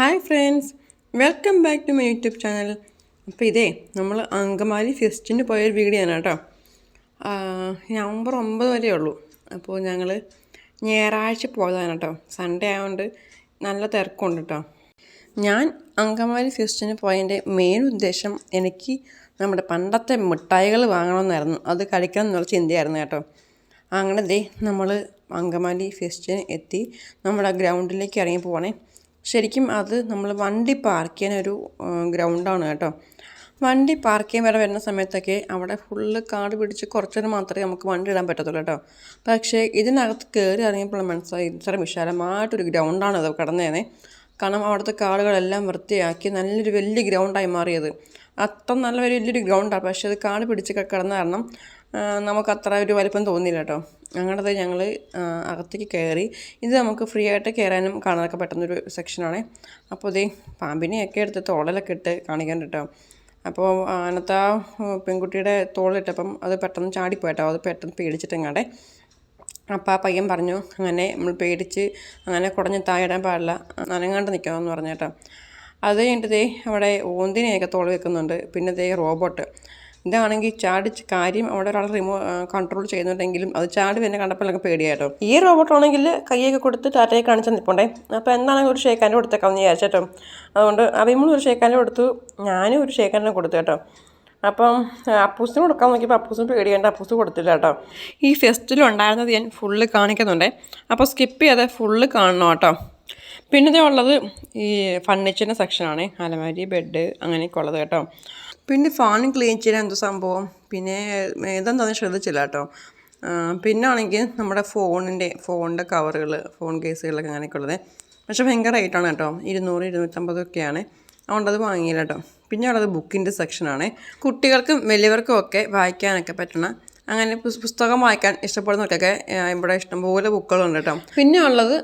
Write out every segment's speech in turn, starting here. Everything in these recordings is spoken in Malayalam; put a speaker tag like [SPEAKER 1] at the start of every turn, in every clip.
[SPEAKER 1] Hi friends welcome back to my YouTube channel. അപ്പോൾ ഇതേ നമ്മൾ അങ്കമാലി ഫെസ്റ്റിന് പോയൊരു വീഡിയോ ആണ് കേട്ടോ നവംബർ ഒമ്പത് വരെ ഉള്ളൂ. അപ്പോൾ ഞങ്ങൾ ഞായറാഴ്ച പോയതാണ് കേട്ടോ. സൺഡേ ആയതുകൊണ്ട് നല്ല തിരക്കുണ്ട് കേട്ടോ. ഞാൻ അങ്കമാലി ഫെസ്റ്റിന് പോയതിന്റെ മെയിൻ ഉദ്ദേശം എനിക്ക് നമ്മുടെ പണ്ടത്തെ മിഠായികൾ വാങ്ങണമെന്നായിരുന്നു. അത് കഴിക്കണം എന്നുള്ള ചിന്തയായിരുന്നു കേട്ടോ. അങ്ങനെ ദേ നമ്മൾ അങ്കമാലി ഫെസ്റ്റിന് എത്തി. നമ്മുടെ ഗ്രൗണ്ടിലേക്ക് ഇറങ്ങി പോവാണേ. ശരിക്കും അത് നമ്മൾ വണ്ടി പാർക്ക് ചെയ്യാൻ ഒരു ഗ്രൗണ്ടാണ് കേട്ടോ. വണ്ടി പാർക്ക് ചെയ്യാൻ വരെ വരുന്ന സമയത്തൊക്കെ അവിടെ ഫുള്ള് കാട് പിടിച്ച് കുറച്ചേരം മാത്രമേ നമുക്ക് വണ്ടി ഇടാൻ പറ്റത്തുള്ളൂ കേട്ടോ. പക്ഷേ ഇതിനകത്ത് കയറി ഇറങ്ങിയപ്പോൾ മനസ്സിലായി ഇത്ര വിശാലമായിട്ടൊരു ഗ്രൗണ്ടാണ് അത് കടന്നേനെ. കാരണം അവിടുത്തെ കാടുകളെല്ലാം വൃത്തിയാക്കി നല്ലൊരു വലിയ ഗ്രൗണ്ടായി മാറിയത്. അത്ര നല്ല വലിയൊരു ഗ്രൗണ്ടാണ് പക്ഷേ അത് കാട് പിടിച്ച് കിടന്ന കാരണം ആ, നമുക്ക് അത്ര ഒരു വലിപ്പം തോന്നിയില്ല കേട്ടോ. അങ്ങനത്തെ ഞങ്ങൾ അകത്തേക്ക് കയറി. ഇത് നമുക്ക് ഫ്രീ ആയിട്ട് കയറാനും കാണാനൊക്കെ പറ്റുന്നൊരു സെക്ഷനാണ് അപ്പോൾ ഇതേ പാമ്പിനെയൊക്കെ എടുത്ത് തോളലൊക്കെ ഇട്ട് കാണിക്കാൻ കേട്ടോ. അപ്പോൾ അതിനകത്ത് ആ പെൺകുട്ടിയുടെ തോളിട്ടപ്പം അത് പെട്ടെന്ന് ചാടിപ്പോയിട്ടോ അത് പെട്ടെന്ന് പേടിച്ചിട്ടെങ്ങാടെ അപ്പോൾ ആ പയ്യൻ പറഞ്ഞു അങ്ങനെ നമ്മൾ പേടിച്ച് അങ്ങനെ കുടഞ്ഞ് താഴെടാൻ പാടില്ല. നനങ്ങാണ്ട് നിൽക്കണമെന്ന് പറഞ്ഞു കേട്ടോ. അത് കഴിഞ്ഞിട്ട് ദേ അവിടെ ഓന്തിനെയൊക്കെ തോൾ വെക്കുന്നുണ്ട്. പിന്നെ ദേ റോബോട്ട്. ഇതാണെങ്കിൽ ചാടി കാര്യം അവിടെ ഒരാൾ റിമോ കൺട്രോൾ ചെയ്യുന്നുണ്ടെങ്കിലും അത് ചാടി തന്നെ കണ്ടപ്പോഴൊക്കെ പേടിയായിട്ടോ. ഈ റോബോട്ടാണെങ്കിൽ കൈയൊക്കെ കൊടുത്ത് ടാറ്റയെ കാണിച്ചാൽ നിൽപ്പുണ്ടേ അപ്പോൾ എന്താണെങ്കിൽ ഒരു ഷേക്കാന്റെ കൊടുത്തേക്കാന്ന് വിചാരിച്ചേട്ടോ അതുകൊണ്ട് അഭിമുൾ ഒരു ഷേക്കാന്റെ കൊടുത്തു. ഞാനും ഒരു ഷേക്കാന്റെ കൊടുത്തു കേട്ടോ. അപ്പം അപ്പൂസിന് കൊടുക്കാൻ നോക്കിയപ്പോൾ അപ്പൂസിന് പേടിയേണ്ട അപ്പൂസ് കൊടുത്തില്ല കേട്ടോ. ഈ ഫെസ്റ്റിൽ ഉണ്ടായിരുന്നത് ഞാൻ ഫുള്ള് കാണിക്കുന്നുണ്ടേ. അപ്പോൾ സ്കിപ്പ് ചെയ്യാതെ ഫുള്ള് കാണണം കേട്ടോ. പിന്നെ ഉള്ളത് ഈ ഫർണിച്ചറിന്റെ സെക്ഷനാണ് അലമാരി ബെഡ് അങ്ങനെയൊക്കെ ഉള്ളത് കേട്ടോ. പിന്നെ ഫാനും ക്ലീൻ ചെയ്യാൻ എന്തോ സംഭവം. പിന്നെ ഏതെന്താണെന്ന് ശ്രദ്ധിച്ചില്ല കേട്ടോ പിന്നാണെങ്കിൽ നമ്മുടെ ഫോണിന്റെ ഫോണിന്റെ കവറുകൾ ഫോൺ കേസുകളൊക്കെ അങ്ങനെയൊക്കെ ഉള്ളത് പക്ഷേ ഭയങ്കര റേറ്റാണ് കേട്ടോ ഇരുന്നൂറ് ഇരുന്നൂറ്റമ്പതൊക്കെയാണ് അതുകൊണ്ടത് അത് വാങ്ങിയില്ല കേട്ടോ പിന്നെ ഉള്ളത് ബുക്കിന്റെ സെക്ഷനാണ് കുട്ടികൾക്കും വലിയവർക്കും ഒക്കെ വായിക്കാനൊക്കെ പറ്റണ അങ്ങനെ പുസ്തകം വായിക്കാൻ ഇഷ്ടപ്പെടുന്നവർക്കൊക്കെ ഇവിടെ ഇഷ്ടംപോലെ ബുക്കുകളുണ്ട് കേട്ടോ പിന്നെ ഉള്ളത്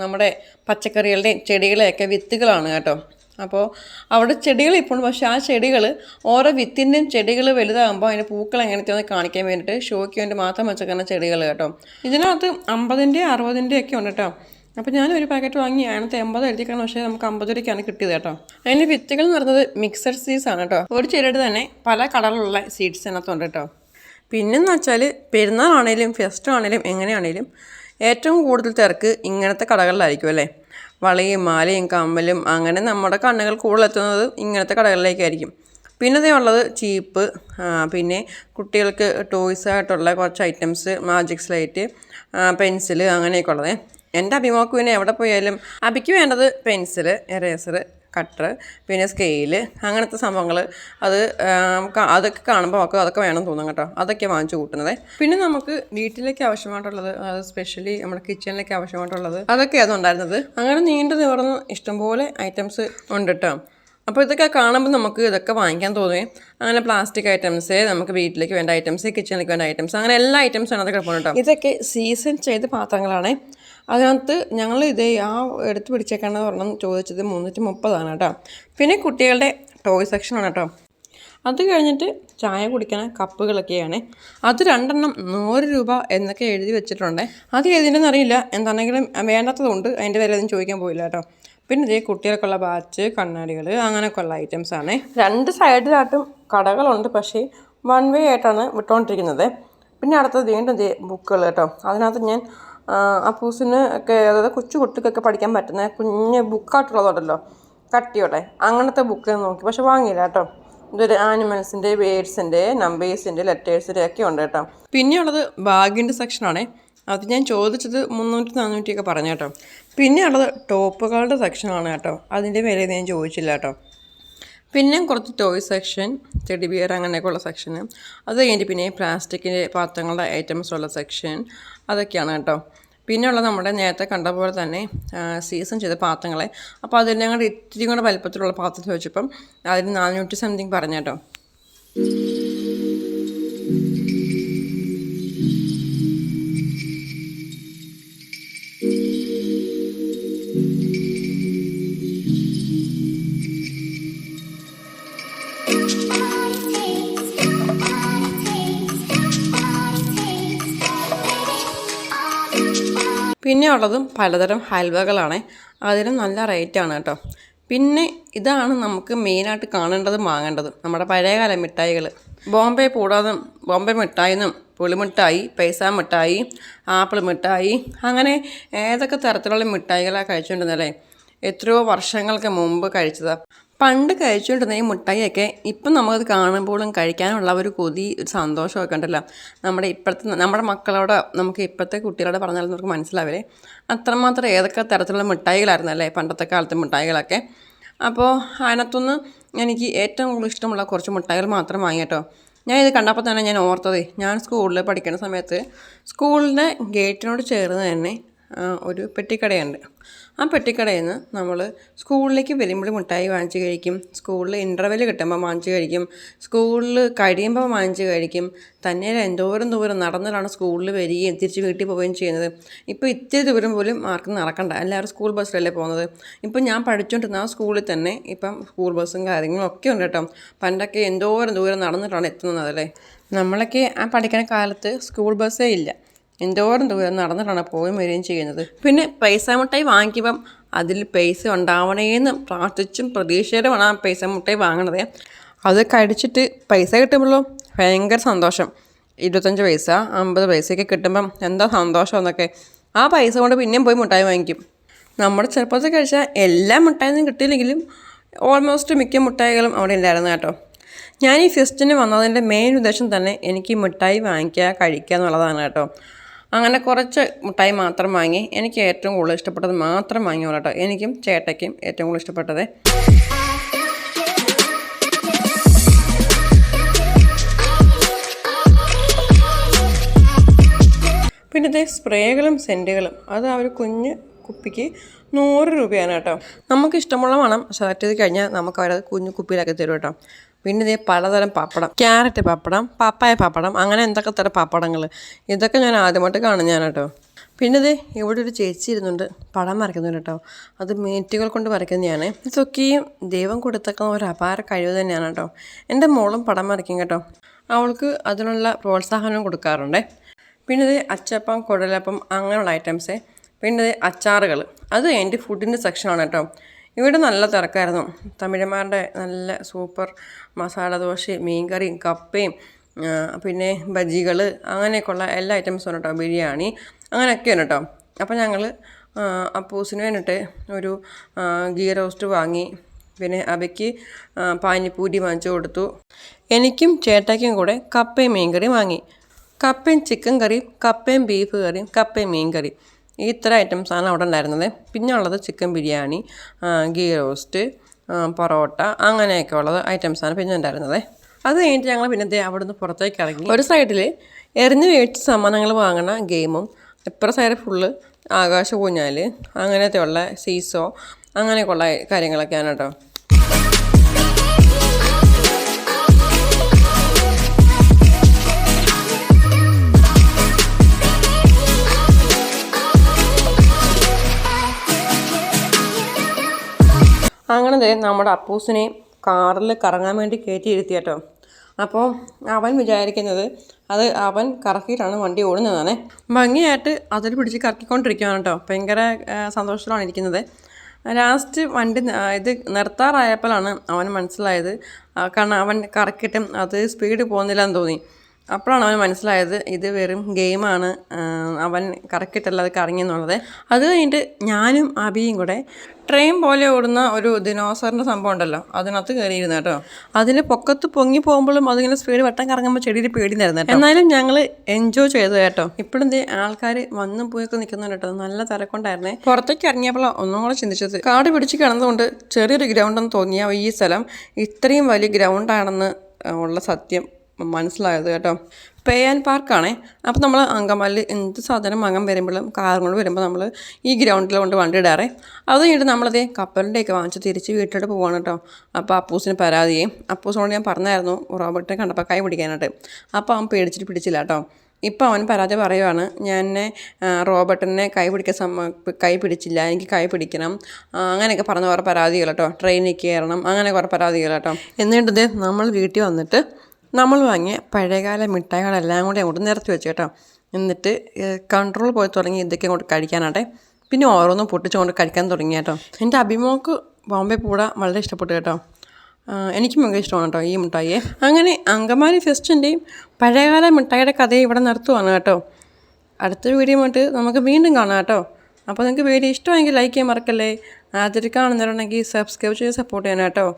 [SPEAKER 1] നമ്മുടെ പച്ചക്കറികളുടെയും ചെടികളെയൊക്കെ വിത്തുകളാണ് കേട്ടോ. അപ്പോൾ അവിടെ ചെടികൾ ഇപ്പോൾ. പക്ഷേ ആ ചെടികൾ ഓരോ വിത്തിന്റെയും ചെടികൾ വലുതാകുമ്പോൾ അതിന്റെ പൂക്കൾ എങ്ങനത്തെയെന്ന് കാണിക്കാൻ വേണ്ടിയിട്ട് ഷോയ്ക്ക് വേണ്ടി മാത്രം വെച്ചേക്കുന്ന ചെടികൾ കേട്ടോ. ഇതിനകത്ത് അമ്പതിന്റെ അറുപതിന്റെ ഒക്കെ ഉണ്ട് കേട്ടോ. അപ്പോൾ ഞാൻ ഒരു പാക്കറ്റ് വാങ്ങി അതിനകത്ത് എൺപത് എഴുതിക്കണം പക്ഷേ നമുക്ക് അമ്പത് രൂപയ്ക്കാണ് കിട്ടിയത് കേട്ടോ. അതിന്റെ വിത്തുകൾ എന്ന് പറയുന്നത് മിക്സഡ് സീഡ്സ് ആണ് കേട്ടോ. ഒരു ചെടിയുടെ തന്നെ പല കളറിലുള്ള സീഡ്സ് അതിനകത്തുണ്ട് കേട്ടോ. പിന്നെന്ന് വെച്ചാൽ പെരുന്നാളാണേലും ഫെസ്റ്റ് ആണേലും എങ്ങനെയാണേലും ഏറ്റവും കൂടുതൽ തിരക്ക് ഇങ്ങനത്തെ കടകളിലായിരിക്കും അല്ലേ? വളയും മാലയും കമ്മലും അങ്ങനെ നമ്മുടെ കണ്ണുകൾ കൂടുതലെത്തുന്നത് ഇങ്ങനത്തെ കടകളിലേക്കായിരിക്കും. പിന്നെ അതേ ഉള്ളത് ചീപ്പ് പിന്നെ കുട്ടികൾക്ക് ടോയ്സ് ആയിട്ടുള്ള കുറച്ച് ഐറ്റംസ് മാജിക് സ്ലൈറ്റ് പെൻസിൽ അങ്ങനെയൊക്കെ ഉള്ളത്. എന്റെ അഭിമോക്ക് പിന്നെ എവിടെ പോയാലും അബിക്ക് വേണ്ടത് പെൻസിൽ എറേസർ കട്ടർ പിന്നെ സ്കെയിൽ അങ്ങനത്തെ സംഭവങ്ങൾ. അത് അതൊക്കെ കാണുമ്പോൾ നമുക്ക് അതൊക്കെ വേണം തോന്നും കേട്ടോ. അതൊക്കെ വാങ്ങിച്ചു കൂട്ടുന്നത്. പിന്നെ നമുക്ക് വീട്ടിലേക്ക് ആവശ്യമായിട്ടുള്ളത് സ്പെഷ്യലി നമ്മുടെ കിച്ചണിലേക്ക് ആവശ്യമായിട്ടുള്ളത് അതൊക്കെയാണ് ഉണ്ടായിരുന്നത്. അങ്ങനെ നീണ്ടു നിവർന്ന് ഇഷ്ടംപോലെ ഐറ്റംസ് ഉണ്ട് കേട്ടോ. അപ്പോൾ ഇതൊക്കെ കാണുമ്പോൾ നമുക്ക് ഇതൊക്കെ വാങ്ങിക്കാൻ തോന്നുകയും അങ്ങനെ പ്ലാസ്റ്റിക് ഐറ്റംസ് നമുക്ക് വീട്ടിലേക്ക് വേണ്ട ഐറ്റംസ് കിച്ചണിലേക്ക് വേണ്ട ഐറ്റംസ് അങ്ങനെ എല്ലാ ഐറ്റംസും അതൊക്കെ കേട്ടോ. ഇതൊക്കെ സീസൺ ചെയ്ത പാത്രങ്ങളാണ്. അതിനകത്ത് ഞങ്ങൾ ഇതേ ആ എടുത്ത് പിടിച്ചേക്കാണെന്ന് പറഞ്ഞാൽ ചോദിച്ചത് മുന്നൂറ്റി മുപ്പതാണ് കേട്ടോ. പിന്നെ കുട്ടികളുടെ ടോയ് സെക്ഷനാണ് കേട്ടോ. അത് കഴിഞ്ഞിട്ട് ചായ കുടിക്കണ കപ്പുകളൊക്കെയാണ്. അത് രണ്ടെണ്ണം നൂറ് രൂപ എന്നൊക്കെ എഴുതി വെച്ചിട്ടുണ്ട്. അത് ഏതിന്റെന്ന് അറിയില്ല. എന്താണെങ്കിലും വേണ്ടാത്തതുകൊണ്ട് അതിന്റെ വില ഒന്നും ചോദിക്കാൻ പോയില്ല കേട്ടോ. പിന്നെ ഇതേ കുട്ടികൾക്കുള്ള ബാച്ച് കണ്ണാടികൾ അങ്ങനെയൊക്കെ ഉള്ള ഐറ്റംസ് ആണ്. രണ്ട് സൈഡിലായിട്ടും കടകളുണ്ട്. പക്ഷേ വൺ വേ ആയിട്ടാണ് വിട്ടുകൊണ്ടിരിക്കുന്നത് പിന്നെ അടുത്തത് വീണ്ടും ബുക്കുകൾ കേട്ടോ. അതിനകത്ത് ഞാൻ അപ്പൂസിന് ഒക്കെ അതായത് കൊച്ചു കുട്ടിക്കൊക്കെ പഠിക്കാൻ പറ്റുന്ന കുഞ്ഞ് ബുക്കായിട്ടുള്ളതുണ്ടല്ലോ കട്ടിയോടെ. അങ്ങനത്തെ ബുക്ക് നോക്കി. പക്ഷെ വാങ്ങിയില്ല കേട്ടോ. ഇതൊരു ആനിമൽസിന്റെ വേഡ്സിന്റെ നമ്പേഴ്സിന്റെ ലെറ്റേഴ്സിന്റെ ഒക്കെ ഉണ്ട് കേട്ടോ. പിന്നെയുള്ളത് ബാഗിന്റെ സെക്ഷനാണേ അത് ഞാൻ ചോദിച്ചത് മുന്നൂറ്റി നാനൂറ്റിയൊക്കെ പറഞ്ഞു കേട്ടോ. പിന്നെ ഉള്ളത് ടോപ്പുകളുടെ സെക്ഷനാണ് കേട്ടോ. അതിന്റെ വില ഞാൻ ചോദിച്ചില്ല കേട്ടോ. പിന്നെ കുറച്ച് ടോയ് സെക്ഷൻ ചെടി ബിയർ അങ്ങനെയൊക്കെയുള്ള സെക്ഷൻ അത് കഴിഞ്ഞിട്ട് പിന്നെ പ്ലാസ്റ്റിക്കിന്റെ പാത്രങ്ങളുടെ ഐറ്റംസ് ഉള്ള സെക്ഷൻ അതൊക്കെയാണ് കേട്ടോ. പിന്നെ ഉള്ളത് നമ്മുടെ നേരത്തെ കണ്ട പോലെ തന്നെ സീസൺ ചെയ്ത പാത്രങ്ങളെ. അപ്പോൾ അതിൽ ഞങ്ങളുടെ ഇത്തിരി കൂടെ വലിപ്പത്തിലുള്ള പാത്രത്തിൽ വെച്ചപ്പം അതിന് നാനൂറ്റി സംതിങ് പറഞ്ഞു കേട്ടോ. പിന്നെ ഉള്ളതും പലതരം ഹൽവകളാണ്. അതിനും നല്ല റേറ്റാണ് കേട്ടോ. പിന്നെ ഇതാണ് നമുക്ക് മെയിനായിട്ട് കാണേണ്ടതും വാങ്ങേണ്ടതും. നമ്മുടെ പഴയകാല മിഠായികൾ ബോംബെ പൂടാതും ബോംബെ മിഠായിന്നും പുളിമിഠായി പൈസ മിഠായി ആപ്പിൾ മിഠായി അങ്ങനെ ഏതൊക്കെ തരത്തിലുള്ള മിഠായികളാണ് കഴിച്ചുകൊണ്ടിരുന്നല്ലേ എത്രയോ വർഷങ്ങൾക്ക് മുമ്പ് കഴിച്ചതാണ് പണ്ട് കഴിച്ചുകൊണ്ടിരുന്ന ഈ മുട്ടായിയൊക്കെ ഇപ്പം നമുക്കത് കാണുമ്പോഴും കഴിക്കാനുള്ള ഒരു കൊതി ഒരു സന്തോഷമൊക്കെ ഉണ്ടല്ലോ നമ്മുടെ ഇപ്പോഴത്തെ നമ്മുടെ മക്കളോട് നമുക്ക് ഇപ്പോഴത്തെ കുട്ടികളോട് പറഞ്ഞാൽ നമുക്ക് മനസ്സിലാവില്ലേ? അത്രമാത്രം ഏതൊക്കെ തരത്തിലുള്ള മിഠായികളായിരുന്നു അല്ലേ പണ്ടത്തെ കാലത്തെ മിഠായികളൊക്കെ അപ്പോൾ അതിനകത്തുനിന്ന് എനിക്ക് ഏറ്റവും കൂടുതൽ ഇഷ്ടമുള്ള കുറച്ച് മിഠായികൾ മാത്രം വാങ്ങി കേട്ടോ. ഞാൻ ഇത് കണ്ടപ്പോൾ തന്നെ ഞാൻ ഓർത്തത് ഞാൻ സ്കൂളിൽ പഠിക്കുന്ന സമയത്ത് സ്കൂളിന്റെ ഗേറ്റിനോട് ചേർന്ന് തന്നെ ഒരു പെട്ടിക്കടയുണ്ട്. ആ പെട്ടിക്കടയിൽ നിന്ന് നമ്മൾ സ്കൂളിലേക്ക് വരുമ്പോൾ മിഠായി വാങ്ങിച്ച് കഴിക്കും. സ്കൂളിൽ ഇന്റർവെൽ കിട്ടുമ്പോൾ വാങ്ങിച്ച് കഴിക്കും. സ്കൂളിൽ കഴിയുമ്പോൾ വാങ്ങിച്ച് കഴിക്കും. തന്നെ എന്തോരം ദൂരം നടന്നിട്ടാണ് സ്കൂളിൽ വരികയും തിരിച്ച് വീട്ടിൽ പോവുകയും ചെയ്യുന്നത്. ഇപ്പോൾ ഇത്തിരി ദൂരം പോലും ആർക്കും നടക്കണ്ട. എല്ലാവരും സ്കൂൾ ബസ്സിലല്ലേ പോകുന്നത്. ഇപ്പം ഞാൻ പഠിച്ചുകൊണ്ടിരുന്ന ആ സ്കൂളിൽ തന്നെ ഇപ്പം സ്കൂൾ ബസ്സും കാര്യങ്ങളും ഒക്കെ ഉണ്ട് കേട്ടോ. പണ്ടൊക്കെ എന്തോരം ദൂരം നടന്നിട്ടാണ് എത്തുന്നത് അല്ലേ? നമ്മളൊക്കെ ആ പഠിക്കുന്ന കാലത്ത് സ്കൂൾ ബസ്സേ ഇല്ല. എന്തോരം ദൂരം നടന്നിട്ടാണ് പോവുകയും വരികയും ചെയ്യുന്നത്. പിന്നെ പൈസ മുട്ടായി വാങ്ങിക്കുമ്പം അതിൽ പൈസ ഉണ്ടാവണേന്ന് പ്രാർത്ഥിച്ചും പ്രതീക്ഷയോടെയാണ് ആ പൈസ മുട്ടായി വാങ്ങണത്. അത് കഴിച്ചിട്ട് പൈസ കിട്ടുമ്പോഴോ? ഭയങ്കര സന്തോഷം. ഇരുപത്തഞ്ച് പൈസ അമ്പത് പൈസയൊക്കെ കിട്ടുമ്പം എന്താ സന്തോഷം എന്നൊക്കെ. ആ പൈസ കൊണ്ട് പിന്നെയും പോയി മുട്ടായി വാങ്ങിക്കും. നമ്മുടെ ചെറുപ്പത്തിൽ കഴിച്ച എല്ലാ മിഠായിയൊന്നും കിട്ടിയില്ലെങ്കിലും ഓൾമോസ്റ്റ് മിക്ക മുട്ടായികളും അവിടെ ഉണ്ടായിരുന്നു കേട്ടോ. ഞാൻ ഈ ഫെസ്റ്റിന് വന്നതിന്റെ മെയിൻ ഉദ്ദേശം തന്നെ എനിക്ക് മിഠായി വാങ്ങിക്കുക കഴിക്കുക എന്നുള്ളതാണ് കേട്ടോ. അങ്ങനെ കുറച്ച് മിഠായി മാത്രം വാങ്ങി. എനിക്ക് ഏറ്റവും കൂടുതൽ ഇഷ്ടപ്പെട്ടത് മാത്രം വാങ്ങി കേട്ടോ. എനിക്കും ചേട്ടയ്ക്കും ഏറ്റവും കൂടുതൽ ഇഷ്ടപ്പെട്ടത് പിന്നെ ഇതേ സ്പ്രേകളും സെന്റുകളും അത് ആ ഒരു കുഞ്ഞ് കുപ്പിക്ക് നൂറ് രൂപയാണ് കേട്ടോ. നമുക്ക് ഇഷ്ടമുള്ള മണം സെലക്ട് ചെയ്ത് കഴിഞ്ഞാൽ നമുക്ക് അവരത് കുഞ്ഞു കുപ്പിയിലാക്കി തരും കേട്ടോ. പിന്നെ ഇതേ പലതരം പപ്പടം. ക്യാരറ്റ് പപ്പടം പപ്പായ പപ്പടം അങ്ങനെ എന്തൊക്കെ തരം പപ്പടങ്ങൾ ഇതൊക്കെ ഞാൻ ആദ്യമായിട്ട് കാണും ഞാൻ കേട്ടോ പിന്നെ ഇതേ ഇവിടെ ഒരു ചേച്ചി ഇരുന്നുണ്ട്. പടം വരയ്ക്കുന്നുണ്ട് കേട്ടോ അത് മീറ്റുകൾ കൊണ്ട് വരയ്ക്കുന്നതാണ്. ഇതൊക്കെയും ദൈവം കൊടുത്തേക്കുന്ന ഒരു അപാര കഴിവ് തന്നെയാണ് കേട്ടോ എന്റെ മോളും പടം വരയ്ക്കും കേട്ടോ. അവൾക്ക് അതിനുള്ള പ്രോത്സാഹനം കൊടുക്കാറുണ്ട്. പിന്നെ ഇത് അച്ചപ്പം കുഴലപ്പം അങ്ങനെയുള്ള ഐറ്റംസ് പിന്നെ ഇത് അച്ചാറുകൾ അത് എന്റെ ഫുഡിന്റെ സെക്ഷനാണ് കേട്ടോ. ഇവിടെ നല്ല തിരക്കായിരുന്നു. തമിഴന്മാരുടെ നല്ല സൂപ്പർ മസാല ദോശയും മീൻകറിയും കപ്പയും പിന്നെ ബജികൾ അങ്ങനെയൊക്കെയുള്ള എല്ലാ ഐറ്റംസും കേട്ടോ. ബിരിയാണി അങ്ങനെയൊക്കെയാണ് കേട്ടോ. അപ്പോൾ ഞങ്ങൾ അപ്പൂസിന് വേണ്ടിയിട്ട് ഒരു ഗീ റോസ്റ്റ് വാങ്ങി. പിന്നെ അവയ്ക്ക് പാനിപ്പൂരി വാങ്ങിച്ചു കൊടുത്തു. എനിക്കും ചേട്ടയ്ക്കും കൂടെ കപ്പയും മീൻകറിയും വാങ്ങി. കപ്പയും ചിക്കൻ കറിയും കപ്പയും ബീഫ് കറിയും കപ്പയും മീൻ കറിയും. ഈ ഇത്ര ഐറ്റംസാണ് അവിടെ ഉണ്ടായിരുന്നത്. പിന്നെ ഉള്ളത് chicken biryani ghee roast parotta അങ്ങനെയൊക്കെ ഉള്ളത് ഐറ്റംസാണ് പിന്നെ ഉണ്ടായിരുന്നത്. അത് കഴിഞ്ഞിട്ട് ഞങ്ങൾ പിന്നെ ദേ നിന്ന് പുറത്തേക്ക് ഇറങ്ങി. ഒരു സൈഡിൽ എറിഞ്ഞ് വേടിച്ച് സമ്മാനങ്ങൾ വാങ്ങണ ഗെയിമും ഇപ്പുറ സൈഡ് ഫുള്ള് ആകാശ അങ്ങനത്തെ ഉള്ള സീസോ അങ്ങനെയൊക്കെയുള്ള കാര്യങ്ങളൊക്കെയാണ് കേട്ടോ. അങ്ങനെ നമ്മുടെ അപ്പൂസിനെ കാറിൽ കറങ്ങാൻ വേണ്ടി കയറ്റിയിരുത്തി കേട്ടോ. അപ്പോൾ അവൻ വിചാരിക്കുന്നത് അത് അവൻ കറക്കിയിട്ടാണ് വണ്ടി ഓടുന്നതാണ്. ഭംഗിയായിട്ട് അതിൽ പിടിച്ച് കറക്കിക്കൊണ്ടിരിക്കുകയാണ് കേട്ടോ. ഭയങ്കര സന്തോഷത്തിലാണ് ഇരിക്കുന്നത്. ലാസ്റ്റ് വണ്ടി ഇത് നിർത്താറായപ്പോഴാണ് അവന് മനസ്സിലായത് കാരണം അവൻ കറക്കിയിട്ടും അത് സ്പീഡ് പോകുന്നില്ല എന്ന് തോന്നി. അപ്പോഴാണ് അവന് മനസ്സിലായത് ഇത് വെറും ഗെയിമാണ് അവൻ കറക്കിട്ടല്ല അത് കറങ്ങിയെന്നുള്ളത്. അത് കഴിഞ്ഞിട്ട് ഞാനും അബിയും കൂടെ ട്രെയിൻ പോലെ ഓടുന്ന ഒരു ദിനോസറിന്റെ സംഭവം ഉണ്ടല്ലോ അതിനകത്ത് കയറിയിരുന്നു കേട്ടോ. അതിൽ പൊക്കത്ത് പൊങ്ങി പോകുമ്പോഴും അതിങ്ങനെ സ്പീഡ് വട്ടം കറങ്ങുമ്പോൾ ചെടിയിൽ പേടിയായിരുന്നു കേട്ടോ. എന്നാലും ഞങ്ങൾ എൻജോയ് ചെയ്തു കേട്ടോ. ഇപ്പോഴും ആൾക്കാർ വന്നും പോയൊക്കെ നിൽക്കുന്നുണ്ട് കേട്ടോ. നല്ല തിരക്കുണ്ടായിരുന്നേ. പുറത്തേക്ക് ഇറങ്ങിയപ്പോൾ ഒന്നും കൂടെ ചിന്തിച്ചത്. കാട് പിടിച്ച് കിടന്നുകൊണ്ട് ചെറിയൊരു ഗ്രൗണ്ടെന്ന് തോന്നിയ ഈ സ്ഥലം ഇത്രയും വലിയ ഗ്രൗണ്ടാണെന്ന് ഉള്ള സത്യം. മനസ്സിലായത് കേട്ടോ. പേ ആൻഡ് പാർക്കാണേ. അപ്പോൾ നമ്മൾ അങ്കമാലിൽ എന്ത് സാധനം വാങ്ങാൻ വരുമ്പോഴും കാറും കൊണ്ട് വരുമ്പോൾ നമ്മൾ ഈ ഗ്രൗണ്ടിൽ കൊണ്ട് വണ്ടി ഇടാറേ. അത് കഴിഞ്ഞിട്ട് നമ്മളത് കപ്പലിന്റെയൊക്കെ വാങ്ങിച്ച് തിരിച്ച് വീട്ടിലോട്ട് പോവാണ് കേട്ടോ. അപ്പോൾ അപ്പൂസിന് പരാതിയെ. അപ്പൂസിനോട് ഞാൻ പറഞ്ഞായിരുന്നു റോബർട്ടിനെ കണ്ടപ്പോൾ കൈ പിടിക്കാനായിട്ട്. അപ്പോൾ അവൻ പേടിച്ചിട്ട് പിടിച്ചില്ല കേട്ടോ. ഇപ്പോൾ അവൻ പരാതി പറയുവാണ് ഞാൻ റോബർട്ടിനെ കൈ പിടിക്കാൻ സമ്മ കൈ പിടിച്ചില്ല എനിക്ക് കൈ പിടിക്കണം. അങ്ങനെയൊക്കെ പറഞ്ഞ കുറേ പരാതികൾ കേട്ടോ. ട്രെയിനിൽ കയറണം അങ്ങനെ കുറേ പരാതികൾ കേട്ടോ. എന്നിട്ട് ഇത് നമ്മൾ വീട്ടിൽ വന്നിട്ട് നമ്മൾ വാങ്ങിയ പഴയകാല മിഠായികളെല്ലാം കൂടി അങ്ങോട്ട് നിരത്തി വെച്ച് കേട്ടോ. എന്നിട്ട് കൺട്രോൾ പോയി തുടങ്ങി ഇതൊക്കെ അങ്ങോട്ട് കഴിക്കാനാട്ടെ. പിന്നെ ഓരോന്നും പൊട്ടിച്ചുകൊണ്ട് കഴിക്കാൻ തുടങ്ങി കേട്ടോ. എന്റെ അഭിമോക്ക് ബോംബെ പൂട വളരെ ഇഷ്ടപ്പെട്ടു കേട്ടോ. എനിക്കും ഭയങ്കര ഇഷ്ടമാണ് കേട്ടോ ഈ മിഠായിയെ. അങ്ങനെ അങ്കമാലി ഫെസ്റ്റിന്റെയും പഴയകാല മിഠായിയുടെ കഥയെ ഇവിടെ നിർത്തുവാണ് കേട്ടോ. അടുത്ത വീഡിയോ നമുക്ക് വീണ്ടും കാണാം കേട്ടോ. അപ്പോൾ നിങ്ങൾക്ക് വീഡിയോ ഇഷ്ടമായെങ്കിൽ ലൈക്ക് ചെയ്യാൻ മറക്കല്ലേ? ആദ്യമായിട്ട് കാണുന്നവരുണ്ടെങ്കിൽ സബ്സ്ക്രൈബ് ചെയ്ത് സപ്പോർട്ട് ചെയ്യണം കേട്ടോ.